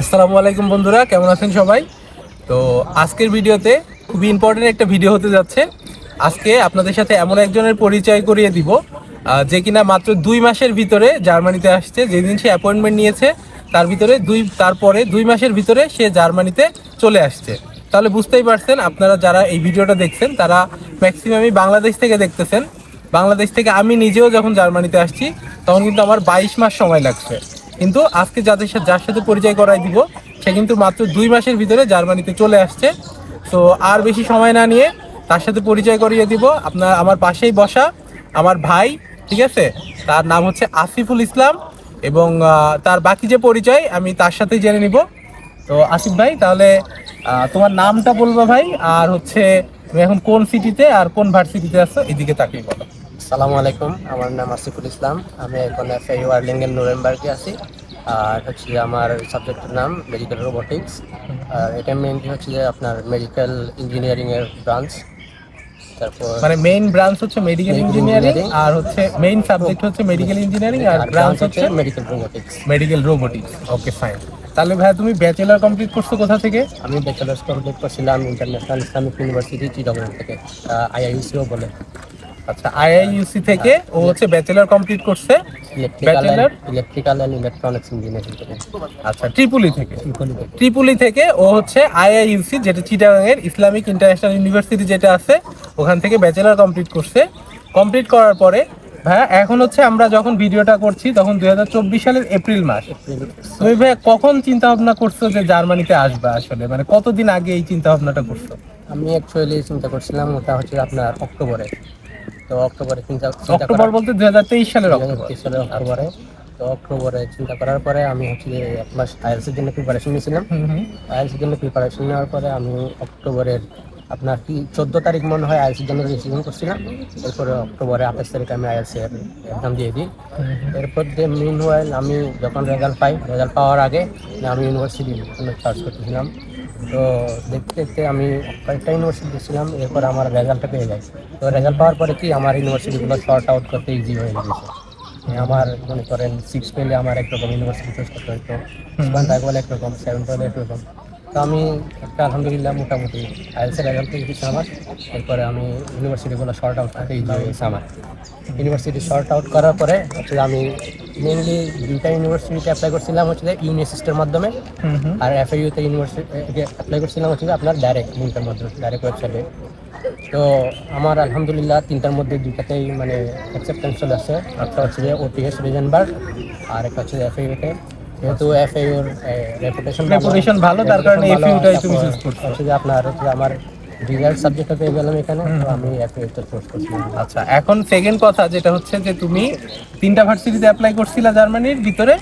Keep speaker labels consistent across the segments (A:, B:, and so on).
A: আসসালামু আলাইকুম বন্ধুরা কেমন আছেন সবাই তো আজকের ভিডিওতে খুবই ইম্পর্টেন্ট একটা ভিডিও হতে যাচ্ছে আজকে আপনাদের সাথে এমন একজনের পরিচয় করিয়ে দিব যে কিনা মাত্র দুই মাসের ভিতরে জার্মানিতে আসছে যেদিন সে অ্যাপয়েন্টমেন্ট নিয়েছে তার ভিতরে দুই তারপরে দুই মাসের ভিতরে সে জার্মানিতে চলে আসছে তাহলে বুঝতেই পারছেন আপনারা যারা এই ভিডিওটা দেখছেন তারা ম্যাক্সিমামই বাংলাদেশ থেকে দেখতেছেন বাংলাদেশ থেকে আমি নিজেও যখন জার্মানিতে আসছি তখন কিন্তু আমার বাইশ মাস সময় লাগছে কিন্তু আজকে যাদের সাথে যার সাথে পরিচয় করাই দিব সে কিন্তু মাত্র দুই মাসের ভিতরে জার্মানিতে চলে আসছে তো আর বেশি সময় না নিয়ে তার সাথে পরিচয় করিয়ে দিব আপনার আমার পাশেই বসা আমার ভাই ঠিক আছে তার নাম হচ্ছে আসিফুল ইসলাম এবং তার বাকি যে পরিচয় আমি তার সাথেই জেনে নিব তো আসিফ ভাই তাহলে তোমার নামটা বলবো ভাই আর হচ্ছে তুমি এখন কোন সিটিতে আর কোন ভার্সিটিতে আসছো এদিকে তাকিয়ে বলো
B: আসসালামু আলাইকুম আমার নাম আসিফুল ইসলাম আমি এখন এফ আই ওয়ার্লিংয়ের নুরেনবার্গে আছি আর হচ্ছে আমার সাবজেক্টের নাম মেডিকেল রোবোটিক্স আর এটা মেইনলি হচ্ছে যে আপনার মেডিকেল ইঞ্জিনিয়ারিংয়ের ব্রাঞ্চ
A: তারপর মানে মেইন ব্রাঞ্চ হচ্ছে মেডিকেল ইঞ্জিনিয়ারিং আর হচ্ছে মেইন সাবজেক্ট হচ্ছে মেডিকেল ইঞ্জিনিয়ারিং আর ব্রাঞ্চ হচ্ছে
B: medical robotics
A: medical robotics okay fine তাহলে ভাই তুমি ব্যাচেলার কমপ্লিট করছো কোথা থেকে
B: আমি ব্যাচেলার কমপ্লিট করছিলাম ইন্টারন্যাশনাল ইসলামিক ইউনিভার্সিটি চিটাগং থেকে আইআইসিও বলে
A: আচ্ছা হ্যাঁ। আইআইইউসি আচ্ছা, থেকে ও হচ্ছে ব্যাচেলর কমপ্লিট করছে
B: bachelor electrical and electronics engineering থেকে
A: আচ্ছা ত্রিপুলি থেকে ত্রিপুলি থেকে ও হচ্ছে আইআইইউসি যেটা চিটাগাংয়ের ইসলামিক ইন্টারন্যাশনাল ইউনিভার্সিটি যেটা আছে ওখান থেকে ব্যাচেলর কমপ্লিট করছে কমপ্লিট করার পরে ভাইয়া এখন হচ্ছে আমরা যখন ভিডিওটা করছি তখন দুই হাজার চব্বিশ সালের এপ্রিল মাস তুমি ভাইয়া কখন চিন্তা ভাবনা করছো যে জার্মানিতে আসবে আসলে মানে কতদিন আগে এই চিন্তা ভাবনাটা করছো
B: আমি অ্যাকচুয়ালি চিন্তা করছিলাম ওটা হচ্ছে আপনার অক্টোবরে তো অক্টোবরে চিন্তা
A: অক্টোবর বলতে দু হাজার তেইশ সালের
B: তেইশ অক্টোবরে তো অক্টোবরে চিন্তা করার পরে আমি হচ্ছে এক মাস আইএলসির জন্য প্রিপারেশন নিয়েছিলাম আইএলসির জন্য প্রিপারেশন নেওয়ার পরে আমি অক্টোবরের আপনার কি চোদ্দ তারিখ মনে হয় আইএলসির জন্য রেজিস্ট্রেশন করছিলাম এরপরে অক্টোবরে আঠাশ তারিখ আমি আইএলসি এক্সাম দিয়ে দিই এরপর দিয়ে মিন আমি যখন রেজাল্ট পাই রেজাল্ট পাওয়ার আগে আমি ইউনিভার্সিটি সার্চ করতেছিলাম তো দেখতে দেখতে আমি কয়েকটা ইউনিভার্সিটি গেছিলাম এরপর আমার রেজাল্টটা পেয়ে যায় তো রেজাল্ট পাওয়ার পরে কি আমার ইউনিভার্সিটিগুলো শর্ট আউট করতে ইজি হয়ে গেছে মানে আমার মনে করেন সিক্স পেলে আমার একরকম ইউনিভার্সিটি চুজ করতে হতো ওয়ান থাকবে বলে একরকম সেভেন পেলে একরকম তো আমি একটা আলহামদুলিল্লাহ মোটামুটি আইএলসের রেজাল্ট পেয়ে গেছি আমার এরপরে আমি ইউনিভার্সিটিগুলো শর্ট আউট করতে ইজি হয়ে আমার ইউনিভার্সিটি শর্ট আউট করার পরে আমি মেনলি দুইটা ইউনিভার্সিটিতে অ্যাপ্লাই করছিলাম হচ্ছে ইউনিসিস্টের মাধ্যমে আর এফআইউতে ইউনিভার্সিটিকে ইউনিভার্সিটি অ্যাপ্লাই করছিলাম হচ্ছে আপনার ডাইরেক্ট লিঙ্কের মাধ্যমে ডাইরেক্ট ওয়েবসাইটে তো আমার আলহামদুলিল্লাহ তিনটার মধ্যে দুইটাতেই মানে অ্যাকসেপ্টেন্স চলে আসে একটা হচ্ছে যে ওপিএস রিজেনবার্গ আর একটা হচ্ছে এফআইউতে যেহেতু এফ ইউর রেপুটেশন ভালো তার কারণে হচ্ছে যে আপনার হচ্ছে আমার রিজাল্ট সাবজেক্টটা পেয়ে গেলাম এখানে আমি অ্যাফিলিয়েটটা চুজ করছিলাম
A: আচ্ছা এখন সেকেন্ড কথা যেটা হচ্ছে যে তুমি তিনটা ভার্সিটিতে অ্যাপ্লাই করছিলা জার্মানির ভিতরে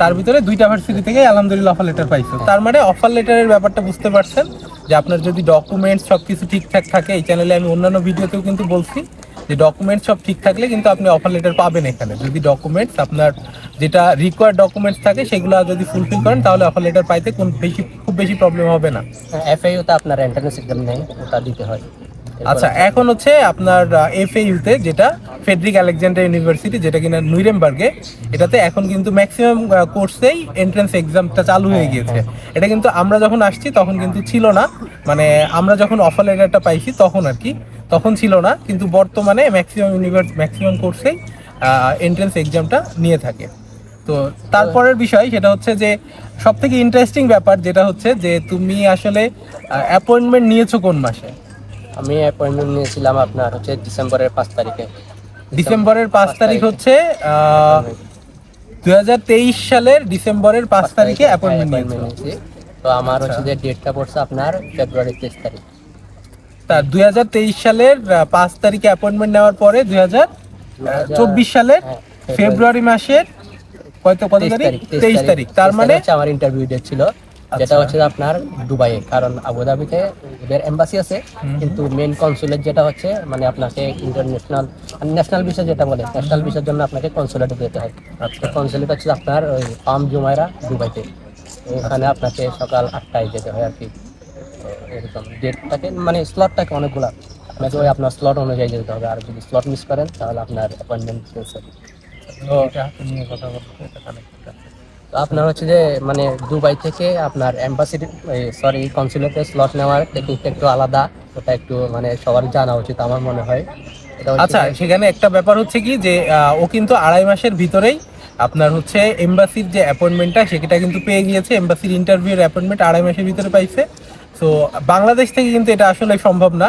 A: তার ভিতরে দুইটা ভার্সিটি থেকে আলহামদুলিল্লাহ অফার লেটার পাইছো হ্যাঁ। তার মানে অফার লেটারের ব্যাপারটা বুঝতে পারছেন যে আপনার যদি ডকুমেন্টস সব কিছু ঠিকঠাক থাকে এই চ্যানেলে আমি অন্যান্য ভিডিওতেও কিন্তু বলছি যে ডকুমেন্টস সব ঠিক থাকলে কিন্তু আপনি অফার লেটার পাবেন এখানে যদি ডকুমেন্টস আপনার যেটা রিকোয়ার্ড ডকুমেন্টস থাকে সেগুলো যদি ফুলফিল করেন তাহলে অফার লেটার পাইতে কোন বেশি খুব বেশি প্রবলেম হবে না
B: এফআইও তো আপনার এন্ট্রান্স এক্সাম নেই ওটা দিতে হয়
A: আচ্ছা এখন হচ্ছে আপনার এফএইউতে যেটা ফেডরিক আলেকজান্ডার ইউনিভার্সিটি যেটা কিনা নুইরেমবার্গে এটাতে এখন কিন্তু ম্যাক্সিমাম কোর্সেই এন্ট্রান্স এক্সামটা চালু হয়ে গিয়েছে এটা কিন্তু আমরা যখন আসছি তখন কিন্তু ছিল না মানে আমরা যখন অফার লেটারটা পাইছি তখন আর কি তখন ছিল না কিন্তু বর্তমানে ম্যাক্সিমাম ইউনিভার্স ম্যাক্সিমাম কোর্সেই এন্ট্রান্স এক্সামটা নিয়ে থাকে তো তারপরের বিষয় সেটা হচ্ছে যে সব থেকে ইন্টারেস্টিং ব্যাপার যেটা হচ্ছে যে তুমি আসলে অ্যাপয়েন্টমেন্ট নিয়েছো কোন মাসে
B: আমি অ্যাপয়েন্টমেন্ট নিয়েছিলাম আপনার হচ্ছে ডিসেম্বরের পাঁচ তারিখে
A: ডিসেম্বরের পাঁচ তারিখ হচ্ছে দুই সালের ডিসেম্বরের পাঁচ তারিখে অ্যাপয়েন্টমেন্ট নিয়েছি
B: তো আমার হচ্ছে যে ডেটটা পড়ছে আপনার ফেব্রুয়ারির তেইশ তারিখ
A: তা দুই সালের পাঁচ তারিখে অ্যাপয়েন্টমেন্ট নেওয়ার পরে দুই চব্বিশ সালের ফেব্রুয়ারি মাসের কত কত তারিখ তেইশ তারিখ
B: তার মানে আমার ইন্টারভিউ ডেট ছিল যেটা হচ্ছে আপনার দুবাইয়ে কারণ আবুধাবিতে ওদের এম্বাসি আছে কিন্তু মেন কনসুলেট যেটা হচ্ছে মানে আপনাকে ইন্টারন্যাশনাল ন্যাশনাল ভিসা যেটা বলে ন্যাশনাল ভিসার জন্য আপনাকে কনসুলেট যেতে হয় কনসুলেট আচ্ছা। হচ্ছে আপনার ওই পাম জুমাইরা দুবাইতে ওখানে আচ্ছা। আপনাকে সকাল আটটায় যেতে হয় আর কি এরকম ডেটটাকে মানে স্লটটাকে অনেকগুলা আপনাকে ওই আপনার স্লট অনুযায়ী যেতে হবে আর যদি স্লট মিস করেন তাহলে আপনার অ্যাপয়েন্টমেন্ট ক্যান্সেল কথা বলতে আপনার হচ্ছে যে মানে দুবাই থেকে আপনার এম্বাসির সরি কনসুলেটে স্লট নেওয়ার টেকনিকটা একটু আলাদা ওটা একটু মানে সবার জানা উচিত আমার মনে হয়
A: আচ্ছা সেখানে একটা ব্যাপার হচ্ছে কি যে ও কিন্তু আড়াই মাসের ভিতরেই আপনার হচ্ছে এম্বাসির যে অ্যাপয়েন্টমেন্টটা সেটা কিন্তু পেয়ে গিয়েছে এম্বাসির ইন্টারভিউর অ্যাপয়েন্টমেন্ট আড়াই মাসের ভিতরে পাইছে তো বাংলাদেশ থেকে কিন্তু এটা আসলে সম্ভব না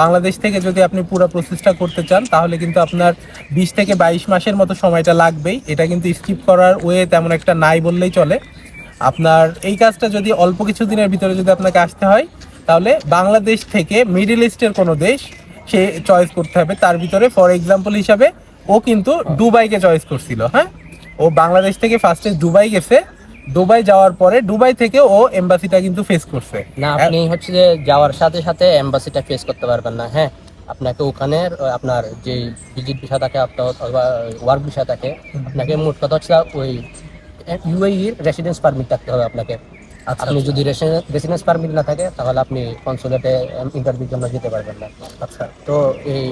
A: বাংলাদেশ থেকে যদি আপনি পুরো প্রসেসটা করতে চান তাহলে কিন্তু আপনার বিশ থেকে বাইশ মাসের মতো সময়টা লাগবেই এটা কিন্তু স্কিপ করার ওয়ে তেমন একটা নাই বললেই চলে আপনার এই কাজটা যদি অল্প কিছু দিনের ভিতরে যদি আপনাকে আসতে হয় তাহলে বাংলাদেশ থেকে মিডিল ইস্টের কোনো দেশ সে চয়েস করতে হবে তার ভিতরে ফর এক্সাম্পল হিসাবে ও কিন্তু দুবাইকে চয়েস করছিল হ্যাঁ ও বাংলাদেশ থেকে ফার্স্টে দুবাই গেছে দুবাই যাওয়ার পরে দুবাই থেকে ও এমবাসিটা কিন্তু ফেস করছে
B: না আপনি হ্যাঁ। হচ্ছে যে যাওয়ার সাথে সাথে এমবাসিটা ফেস করতে পারবেন না হ্যাঁ আপনাকে ওখানে আপনার যে ভিজিট ভিসা থাকে আপনার ওয়ার্ক ভিসা থাকে আপনাকে মোট কথা হচ্ছে ওই ইউএইর রেসিডেন্স পারমিট থাকতে হবে আপনাকে আচ্ছা, আপনি আচ্ছা। যদি রেসিডেন্স পারমিট না থাকে তাহলে আপনি কনসুলেটে ইন্টারভিউর জন্য যেতে পারবেন না আচ্ছা তো এই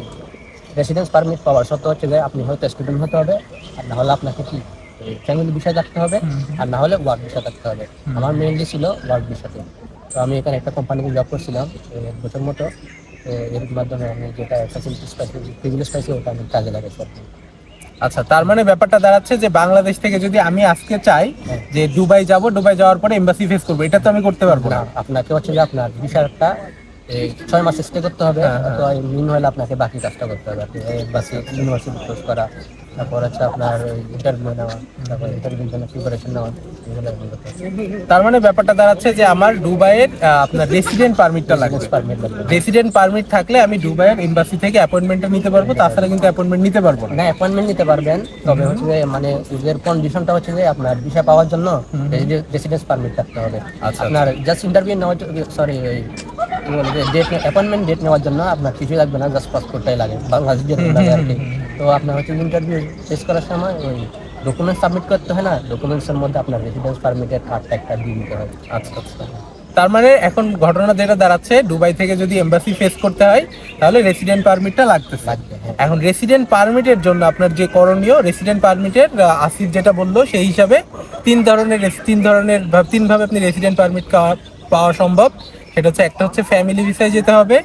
B: রেসিডেন্স পারমিট পাওয়ার সত্ত্বেও হচ্ছে যে আপনি হয়তো স্টুডেন্ট হতে হবে আর নাহলে আপনাকে কি ফ্যামিলি বিষয় থাকতে হবে আর না হলে ওয়ার্ক বিষয় থাকতে হবে আমার মেনলি ছিল ওয়ার্ক বিষয়তে তো আমি এখানে একটা কোম্পানিতে জব করছিলাম এক বছর মতো এর মাধ্যমে আমি যেটা ফ্যাসিলিটিস পাইছি প্রিভিলেজ পাইছি ওটা আমি কাজে লাগাইছি
A: আচ্ছা তার মানে ব্যাপারটা দাঁড়াচ্ছে যে বাংলাদেশ থেকে যদি আমি আজকে চাই হ্যাঁ। যে দুবাই যাব দুবাই যাওয়ার পরে এমবাসি ফেস করবো এটা তো আমি করতে পারবো না
B: আপনাকে হচ্ছে যে আপনার একটা ছয় মাস স্টে করতে হবে হ্যাঁ, হ্যাঁ। আপনাকে বাকি কাজটা করতে হবে আপনি বাসে ইউনিভার্সিটি কোর্স করা তারপর হচ্ছে আপনার ইন্টারভিউ নেওয়া তারপর ইন্টারভিউ জন্য প্রিপারেশন নেওয়া
A: তার মানে ব্যাপারটা দাঁড়াচ্ছে যে আমার দুবাইয়ের আপনার রেসিডেন্ট পারমিটটা লাগবে পারমিট রেসিডেন্ট পারমিট থাকলে আমি দুবাইয়ের এমবাসি থেকে অ্যাপয়েন্টমেন্টটা নিতে পারবো তাছাড়া কিন্তু অ্যাপয়েন্টমেন্ট নিতে পারবো
B: না অ্যাপয়েন্টমেন্ট নিতে পারবেন তবে হচ্ছে মানে যে মানে এর কন্ডিশনটা হচ্ছে যে আপনার ভিসা পাওয়ার জন্য রেসিডেন্স পারমিট থাকতে হবে আচ্ছা, আপনার জাস্ট আচ্ছা। ইন্টারভিউ নেওয়ার সরি ডেট অ্যাপয়েন্টমেন্ট ডেট নেওয়ার জন্য আপনার লাগবে না জাস্ট পাসপোর্টটাই লাগে বাংলাদেশ লাগে আর কি তো আপনার হচ্ছে ইন্টারভিউ শেষ করার সময় ওই সাবমিট করতে হয় না ডকুমেন্টসের মধ্যে আপনার রেসিডেন্স পারমিটের কার্ডটা একটা দিয়ে দিতে হয় আচ্ছা
A: তার মানে এখন ঘটনা যেটা দাঁড়াচ্ছে দুবাই থেকে যদি এমবাসি ফেস করতে হয় তাহলে রেসিডেন্ট পারমিটটা থাকবে এখন রেসিডেন্ট পারমিটের জন্য আপনার যে করণীয় রেসিডেন্ট পারমিটের আসিফ যেটা বললো সেই হিসাবে তিন ধরনের তিন ধরনের তিনভাবে আপনি রেসিডেন্ট পারমিট পাওয়া সম্ভব সেটা হচ্ছে একটা হচ্ছে ফ্যামিলি ভিসায় যেতে হবে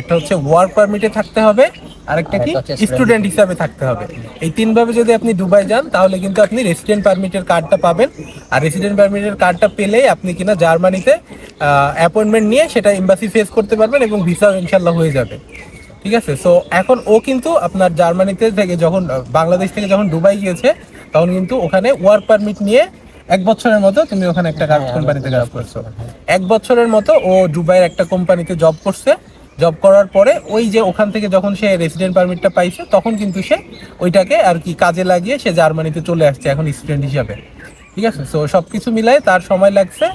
A: একটা হচ্ছে ওয়ার্ক পারমিটে থাকতে হবে আরেকটা কি স্টুডেন্ট হিসাবে থাকতে হবে এই তিনভাবে যদি আপনি দুবাই যান তাহলে কিন্তু আপনি রেসিডেন্ট পারমিটের কার্ডটা পাবেন আর রেসিডেন্ট পারমিটের কার্ডটা পেলেই আপনি কিনা জার্মানিতে অ্যাপয়েন্টমেন্ট নিয়ে সেটা এম্বাসি ফেস করতে পারবেন এবং ভিসাও ইনশাল্লাহ হয়ে যাবে ঠিক আছে সো এখন ও কিন্তু আপনার জার্মানিতে থেকে যখন বাংলাদেশ থেকে যখন দুবাই গিয়েছে তখন কিন্তু ওখানে ওয়ার্ক পারমিট নিয়ে এক বছরের মতো তুমি ওখানে একটা হ্যাঁ, কোম্পানিতে জব হ্যাঁ, করছো হ্যাঁ, এক বছরের মতো ও দুবাইয়ের একটা কোম্পানিতে জব করছে জব করার পরে ওই যে ওখান থেকে যখন সে রেসিডেন্ট পারমিটটা পাইছে তখন কিন্তু সে ওইটাকে আর কি কাজে লাগিয়ে সে জার্মানিতে চলে আসছে এখন স্টুডেন্ট হিসাবে ঠিক আছে তো সব কিছু মিলাই তার সময় লাগছে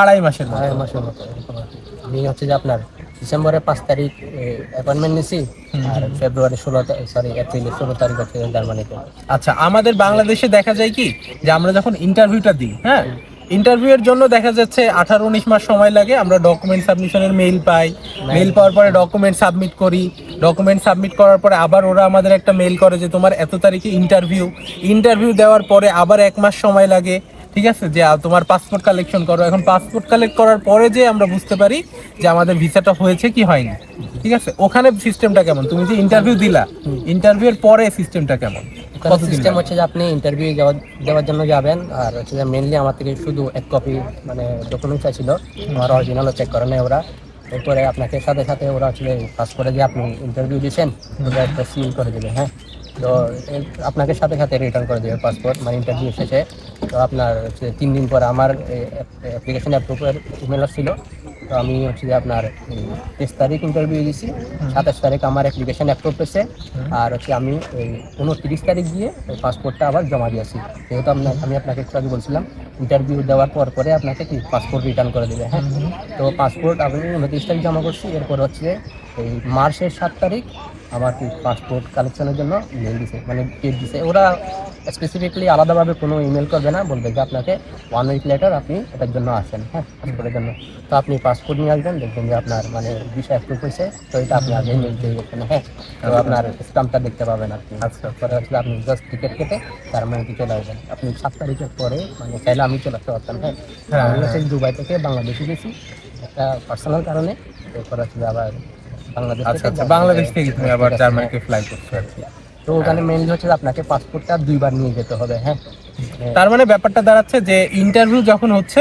A: আড়াই মাসের
B: আড়াই মাসের মতো আমি হচ্ছে যে আপনার ডিসেম্বরের পাঁচ তারিখ অ্যাপয়েন্টমেন্ট নিছি আর ফেব্রুয়ারি ষোলো সরি এপ্রিল ষোলো তারিখ আছে জার্মানিতে
A: আচ্ছা আমাদের বাংলাদেশে দেখা যায় কি যে আমরা যখন ইন্টারভিউটা দিই হ্যাঁ ইন্টারভিউয়ের জন্য দেখা যাচ্ছে আঠারো উনিশ মাস সময় লাগে আমরা ডকুমেন্ট সাবমিশনের মেইল পাই মেইল পাওয়ার পরে ডকুমেন্ট সাবমিট করি ডকুমেন্ট সাবমিট করার পরে আবার ওরা আমাদের একটা মেইল করে যে তোমার এত তারিখে ইন্টারভিউ ইন্টারভিউ দেওয়ার পরে আবার এক মাস সময় লাগে ঠিক আছে যে তোমার পাসপোর্ট কালেকশন করো এখন পাসপোর্ট কালেক্ট করার পরে যে আমরা বুঝতে পারি যে আমাদের ভিসাটা হয়েছে কি হয়নি ঠিক আছে ওখানে সিস্টেমটা কেমন তুমি যে ইন্টারভিউ দিলা ইন্টারভিউ পরে সিস্টেমটা কেমন
B: সিস্টেম হচ্ছে যে আপনি ইন্টারভিউ দেওয়ার জন্য যাবেন আর হচ্ছে যে মেনলি আমার থেকে শুধু এক কপি মানে ডকুমেন্টস ছিল আমার অরিজিনালও চেক করে নেয় ওরা এরপরে আপনাকে সাথে সাথে ওরা আসলে পাস করে যে আপনি ইন্টারভিউ দিয়েছেন ওটা একটা সিল করে দেবে হ্যাঁ তো আপনাকে সাথে সাথে রিটার্ন করে দেবে পাসপোর্ট মানে ইন্টারভিউ শেষে তো আপনার হচ্ছে তিন দিন পর আমার অ্যাপ্লিকেশন অ্যাপ্রুভের ইমেল ছিল তো আমি হচ্ছে যে আপনার তেইশ তারিখ ইন্টারভিউ দিয়েছি সাতাশ তারিখ আমার অ্যাপ্লিকেশন অ্যাপ্রুভ হয়েছে আর হচ্ছে আমি ওই উনত্রিশ তারিখ গিয়ে পাসপোর্টটা আবার জমা দিয়েছি যেহেতু আপনার আমি আপনাকে একটু আগে বলছিলাম ইন্টারভিউ দেওয়ার পর পরে আপনাকে কি পাসপোর্ট রিটার্ন করে দেবে হ্যাঁ তো পাসপোর্ট আমি উনত্রিশ তারিখ জমা করছি এরপর হচ্ছে এই মার্চের সাত তারিখ আমার কি পাসপোর্ট কালেকশনের জন্য মেল দিছে মানে ডেট দিছে ওরা স্পেসিফিকলি আলাদাভাবে কোনো ইমেল করবে না বলবে যে আপনাকে ওয়ান উইক লেটার আপনি এটার জন্য আসেন হ্যাঁ পাসপোর্টের জন্য তো আপনি পাসপোর্ট নিয়ে আসবেন দেখবেন যে আপনার মানে বিষয় অ্যাপ্রুভ হয়েছে তো এটা আপনি আগে মেল দিয়ে গেছেন হ্যাঁ তো আপনার স্টাম্পটা দেখতে পাবেন আচ্ছা। আপনি পরে আসলে আপনি জাস্ট টিকিট কেটে তার মানে কি চলে আসবেন আপনি সাত তারিখের পরে মানে চাইলে আমি চলে আসতে পারতাম হ্যাঁ আমি হ্যাঁ, হচ্ছে হ্যাঁ। দুবাই থেকে বাংলাদেশে গেছি একটা পার্সোনাল কারণে এরপর আসলে আবার বাংলাদেশ আচ্ছা,
A: থেকে আচ্ছা, তুমি আবার জার্মানিতে ফ্লাই করছো
B: তো ওখানে মেনলি হ্যাঁ। হচ্ছে আপনাকে পাসপোর্টটা দুইবার নিয়ে যেতে হবে হ্যাঁ।,
A: হ্যাঁ তার মানে ব্যাপারটা দাঁড়াচ্ছে যে ইন্টারভিউ যখন হচ্ছে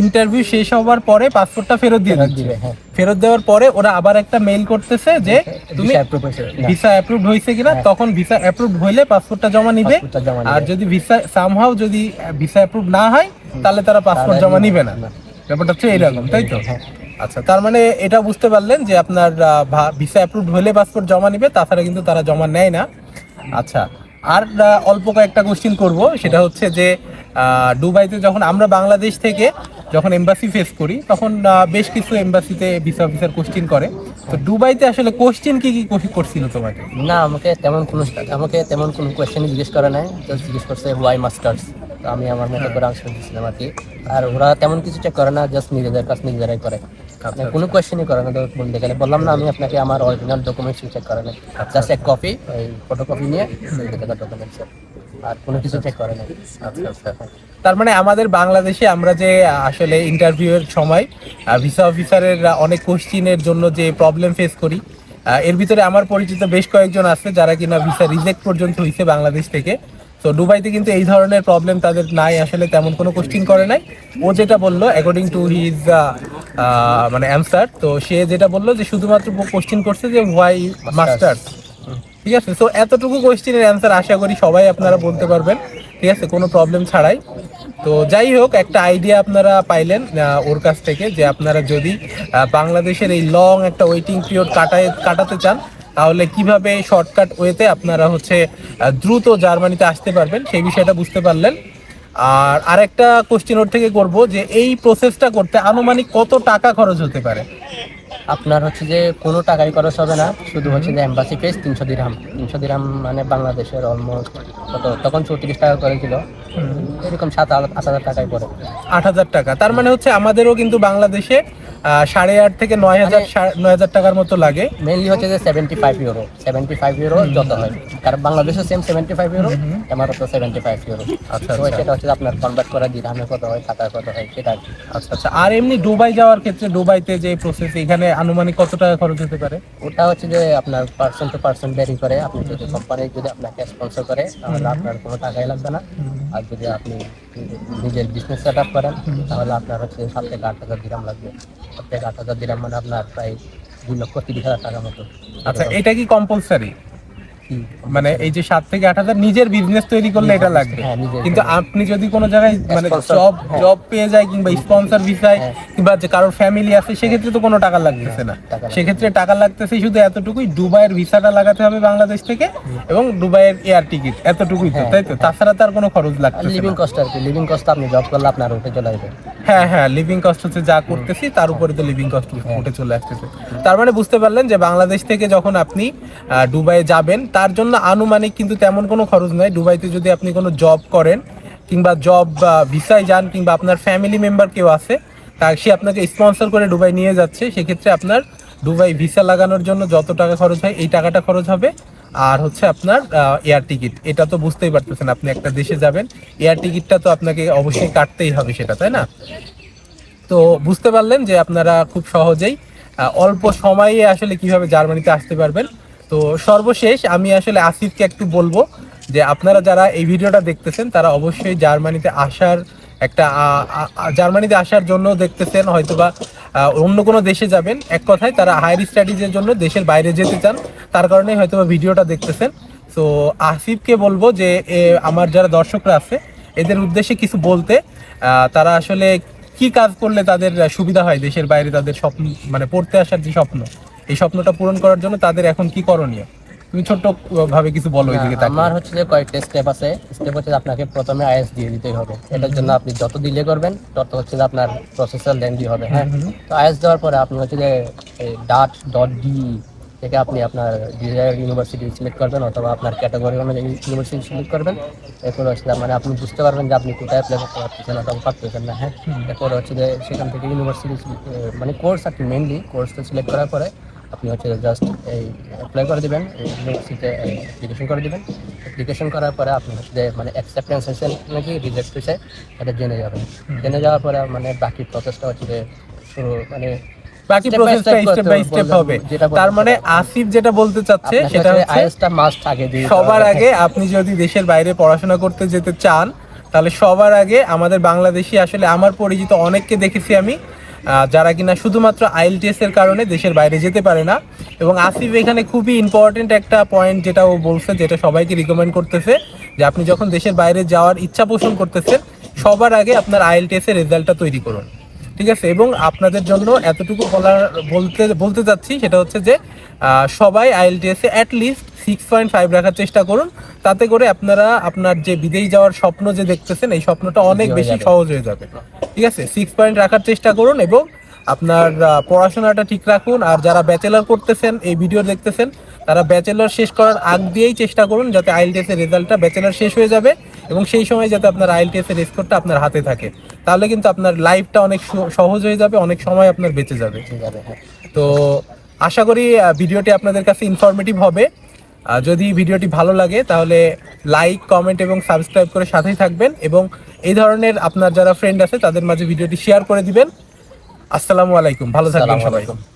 A: ইন্টারভিউ শেষ হওয়ার পরে পাসপোর্টটা ফেরত দিয়ে দিচ্ছে হ্যাঁ। ফেরত দেওয়ার পরে ওরা আবার একটা মেইল করতেছে যে তুমি ভিসা অ্যাপ্রুভ হয়েছে কিনা তখন ভিসা অ্যাপ্রুভ হইলে পাসপোর্টটা জমা নিবে আর যদি ভিসা সামহাও যদি ভিসা অ্যাপ্রুভ না হয় তাহলে তারা পাসপোর্ট জমা নিবে না ব্যাপারটা হচ্ছে এইরকম তাই তো আচ্ছা তার মানে এটা বুঝতে পারলেন যে আপনার ভিসা অ্যাপ্রুভ হলে পাসপোর্ট জমা নেবে তাছাড়া কিন্তু তারা জমা নেয় না আচ্ছা আর অল্প কয়েকটা কোশ্চিন করব সেটা হচ্ছে যে দুবাইতে যখন আমরা বাংলাদেশ থেকে যখন এম্বাসি ফেস করি তখন বেশ কিছু এম্বাসিতে ভিসা অফিসার কোশ্চিন করে তো দুবাইতে আসলে কোশ্চিন কি কি করছিল তোমাকে
B: না আমাকে তেমন কোনো আমাকে তেমন কোনো কোশ্চেন জিজ্ঞেস করে নাই তো জিজ্ঞেস করছে হোয়াই মাস্টার্স আমি আমার মতো করে আনসার দিয়েছিলাম আর কি আর ওরা তেমন কিছুটা করে না জাস্ট নিজেদের কাছে নিজেরাই করে আপনার কোনো কোয়েশ্চেনই করে না বলতে গেলে বললাম না আমি আপনাকে আমার অরিজিনাল ডকুমেন্টস চেক করে না জাস্ট এক কপি ওই কপি নিয়ে ডকুমেন্টস আর কোনো কিছু চেক করে না
A: তার মানে আমাদের বাংলাদেশে আমরা যে আসলে ইন্টারভিউয়ের সময় ভিসা অফিসারের অনেক কোশ্চিনের জন্য যে প্রবলেম ফেস করি এর ভিতরে আমার পরিচিত বেশ কয়েকজন আছে যারা কিনা ভিসা রিজেক্ট পর্যন্ত হয়েছে বাংলাদেশ থেকে তো দুবাইতে কিন্তু এই ধরনের প্রবলেম তাদের নাই আসলে তেমন কোনো কোশ্চিন করে নাই ও যেটা বললো অ্যাকর্ডিং টু হিজ মানে অ্যান্সার তো সে যেটা বললো যে শুধুমাত্র কোশ্চিন করছে যে হোয়াই মাস্টার ঠিক আছে সো এতটুকু কোশ্চিনের অ্যান্সার আশা করি সবাই আপনারা বলতে পারবেন ঠিক আছে কোনো প্রবলেম ছাড়াই তো যাই হোক একটা আইডিয়া আপনারা পাইলেন ওর কাছ থেকে যে আপনারা যদি বাংলাদেশের এই লং একটা ওয়েটিং পিরিয়ড কাটায় কাটাতে চান তাহলে কিভাবে শর্টকাট ওয়েতে আপনারা হচ্ছে দ্রুত জার্মানিতে আসতে পারবেন সেই বিষয়টা বুঝতে পারলেন আর আরেকটা কোশ্চেন ওর থেকে করব যে এই প্রসেসটা করতে আনুমানিক কত টাকা খরচ হতে পারে
B: আপনার হচ্ছে যে কোনো টাকাই খরচ হবে না শুধু হচ্ছে যে অ্যাম্বাসি ফেস তিনশো দিরাম তিনশো দিরাম মানে বাংলাদেশের অলমোস্ট কত তখন চৌত্রিশ টাকা করে ছিল এরকম সাত আট হাজার টাকায় পরে
A: আট হাজার টাকা তার মানে হচ্ছে আমাদেরও কিন্তু বাংলাদেশে সাড়ে আট থেকে নয় হাজার মানে নয় হাজার টাকার মতো লাগে
B: মেনলি হচ্ছে যে seventy five euro seventy five euro যত হয় কারণ বাংলাদেশও সেম সেভেন্টি ফাইভ ইউরো আমার হচ্ছে সেভেন্টি ফাইভ ইউরো আচ্ছা সেটা হচ্ছে আপনার কনভার্ট করা দিরামে কত হয় টাকার কত হয় সেটা
A: আচ্ছা আচ্ছা আর এমনি দুবাই যাওয়ার ক্ষেত্রে দুবাইতে যে প্রসেস এখানে এখানে আনুমানিক কত টাকা খরচ হতে পারে
B: ওটা হচ্ছে যে আপনার পার্সন টু পার্সন ব্যারি করে আপনি যদি কোম্পানি যদি আপনাকে স্পন্সর করে তাহলে আপনার কোনো টাকাই লাগবে না আর যদি আপনি নিজের বিজনেস সেট আপ করেন তাহলে আপনার হচ্ছে সাত থেকে আট হাজার দিরাম লাগবে সাত থেকে আট হাজার দিরাম মানে আপনার প্রায় দুই লক্ষ তিরিশ হাজার টাকার মতো
A: আচ্ছা এটা কি কম্পালসারি মানে এই যে সাত থেকে আট হাজার নিজের বিজনেস তৈরি করলে এটা লাগবে হ্যাঁ, কিন্তু আপনি যদি কোনো জায়গায় মানে জব হ্যাঁ। জব পেয়ে যায় কিংবা স্পন্সর ভিসায় হ্যাঁ। কিংবা যে কারোর ফ্যামিলি আছে সেক্ষেত্রে তো কোনো টাকা লাগতেছে না সেক্ষেত্রে টাকা লাগতেছে শুধু এতটুকুই দুবাইয়ের ভিসাটা লাগাতে হবে বাংলাদেশ থেকে এবং দুবাইয়ের এয়ার টিকিট এতটুকুই তো তাই তো তাছাড়া তার কোনো খরচ লাগছে
B: লিভিং কস্ট আর কি লিভিং কস্ট আপনি জব করলে আপনার উঠে চলে যাবে
A: হ্যাঁ হ্যাঁ লিভিং কস্ট হচ্ছে যা করতেছি তার উপরে তো লিভিং কস্ট উঠে চলে আসতেছে তার মানে বুঝতে পারলেন যে বাংলাদেশ থেকে যখন আপনি দুবাইয়ে যাবেন তার তার জন্য আনুমানিক কিন্তু তেমন কোনো খরচ নাই দুবাইতে যদি আপনি কোনো জব করেন কিংবা জব ভিসায় যান কিংবা আপনার ফ্যামিলি মেম্বার কেউ আছে তা সে আপনাকে স্পন্সর করে দুবাই নিয়ে যাচ্ছে সেক্ষেত্রে আপনার দুবাই ভিসা লাগানোর জন্য যত টাকা খরচ হয় এই টাকাটা খরচ হবে আর হচ্ছে আপনার এয়ার টিকিট এটা তো বুঝতেই পারতেছেন আপনি একটা দেশে যাবেন এয়ার টিকিটটা তো আপনাকে অবশ্যই কাটতেই হবে সেটা তাই না তো বুঝতে পারলেন যে আপনারা খুব সহজেই অল্প সময়ে আসলে কিভাবে জার্মানিতে আসতে পারবেন তো সর্বশেষ আমি আসলে আসিফকে একটু বলবো যে আপনারা যারা এই ভিডিওটা দেখতেছেন তারা অবশ্যই জার্মানিতে আসার একটা জার্মানিতে আসার জন্য দেখতেছেন হয়তোবা অন্য কোনো দেশে যাবেন এক কথায় তারা হায়ার স্টাডিজের জন্য দেশের বাইরে যেতে চান তার কারণেই হয়তোবা ভিডিওটা দেখতেছেন তো আসিফকে বলবো যে আমার যারা দর্শকরা আছে এদের উদ্দেশ্যে কিছু বলতে তারা আসলে কি কাজ করলে তাদের সুবিধা হয় দেশের বাইরে তাদের স্বপ্ন মানে পড়তে আসার যে স্বপ্ন এই স্বপ্নটা পূরণ করার জন্য তাদের এখন কি করণীয় তুমি ছোট্ট ভাবে কিছু বলো
B: এদিকে আমার হচ্ছে যে কয়েকটা স্টেপ আছে স্টেপ হচ্ছে আপনাকে প্রথমে আইএস দিয়ে দিতে হবে এটার জন্য আপনি যত ডিলে করবেন তত হচ্ছে যে আপনার প্রসেসর লেন্দি হবে হ্যাঁ তো আইএস দেওয়ার পরে আপনি হচ্ছে যে ডাট ডট ডি থেকে আপনি আপনার ডিজায়ার ইউনিভার্সিটি সিলেক্ট করবেন অথবা আপনার ক্যাটাগরি অনুযায়ী ইউনিভার্সিটি সিলেক্ট করবেন এরপরে হচ্ছে মানে আপনি বুঝতে পারবেন যে আপনি কোথায় অ্যাপ্লাই করতে পারতেছেন অথবা পারতেছেন না হ্যাঁ এরপরে হচ্ছে যে সেখান থেকে ইউনিভার্সিটি মানে কোর্স আর কি মেনলি কোর্সটা সিলেক্ট করার পরে আপনি হচ্ছে জাস্ট এই অ্যাপ্লাই করে দেবেন ইউনিভার্সিটিতে অ্যাপ্লিকেশন করে দেবেন অ্যাপ্লিকেশন করার পরে আপনি হচ্ছে মানে অ্যাকসেপ্টেন্স হয়েছে নাকি রিজেক্ট হয়েছে এটা জেনে যাবেন জেনে যাওয়ার পরে মানে বাকি প্রসেসটা হচ্ছে শুরু
A: মানে তার মানে আসিফ যেটা বলতে চাচ্ছে সেটা সবার আগে আপনি যদি দেশের বাইরে পড়াশোনা করতে যেতে চান তাহলে সবার আগে আমাদের আসলে আমার পরিচিত অনেককে দেখেছি আমি যারা কিনা শুধুমাত্র আইএলটিএস এর কারণে দেশের বাইরে যেতে পারে না এবং আসিফ এখানে খুবই ইম্পর্টেন্ট একটা পয়েন্ট যেটা ও বলছে যেটা সবাইকে রিকমেন্ড করতেছে যে আপনি যখন দেশের বাইরে যাওয়ার ইচ্ছা পোষণ করতেছেন সবার আগে আপনার আইএলটিএস এর রেজাল্টটা তৈরি করুন ঠিক আছে এবং আপনাদের জন্য এতটুকু বলার বলতে বলতে চাচ্ছি সেটা হচ্ছে যে সবাই আইএলটিএসে অ্যাটলিস্ট সিক্স পয়েন্ট ফাইভ রাখার চেষ্টা করুন তাতে করে আপনারা আপনার যে বিদেশ যাওয়ার স্বপ্ন যে দেখতেছেন এই স্বপ্নটা অনেক বেশি সহজ হয়ে যাবে ঠিক আছে সিক্স পয়েন্ট রাখার চেষ্টা করুন এবং আপনার পড়াশোনাটা ঠিক রাখুন আর যারা ব্যাচেলার করতেছেন এই ভিডিও দেখতেছেন তারা ব্যাচেলার শেষ করার আগ দিয়েই চেষ্টা করুন যাতে আইএলটিএসের এর রেজাল্টটা ব্যাচেলার শেষ হয়ে যাবে এবং সেই সময় যাতে আপনার আইএলটিএসের এর স্কোরটা আপনার হাতে থাকে তাহলে কিন্তু আপনার লাইফটা অনেক সহজ হয়ে যাবে অনেক সময় আপনার বেঁচে যাবে হ্যাঁ। তো আশা করি ভিডিওটি আপনাদের কাছে ইনফরমেটিভ হবে যদি ভিডিওটি ভালো লাগে তাহলে লাইক কমেন্ট এবং সাবস্ক্রাইব করে সাথেই থাকবেন এবং এই ধরনের আপনার যারা ফ্রেন্ড আছে তাদের মাঝে ভিডিওটি শেয়ার করে দিবেন আসসালামু আলাইকুম ভালো থাকবেন সবাইকুম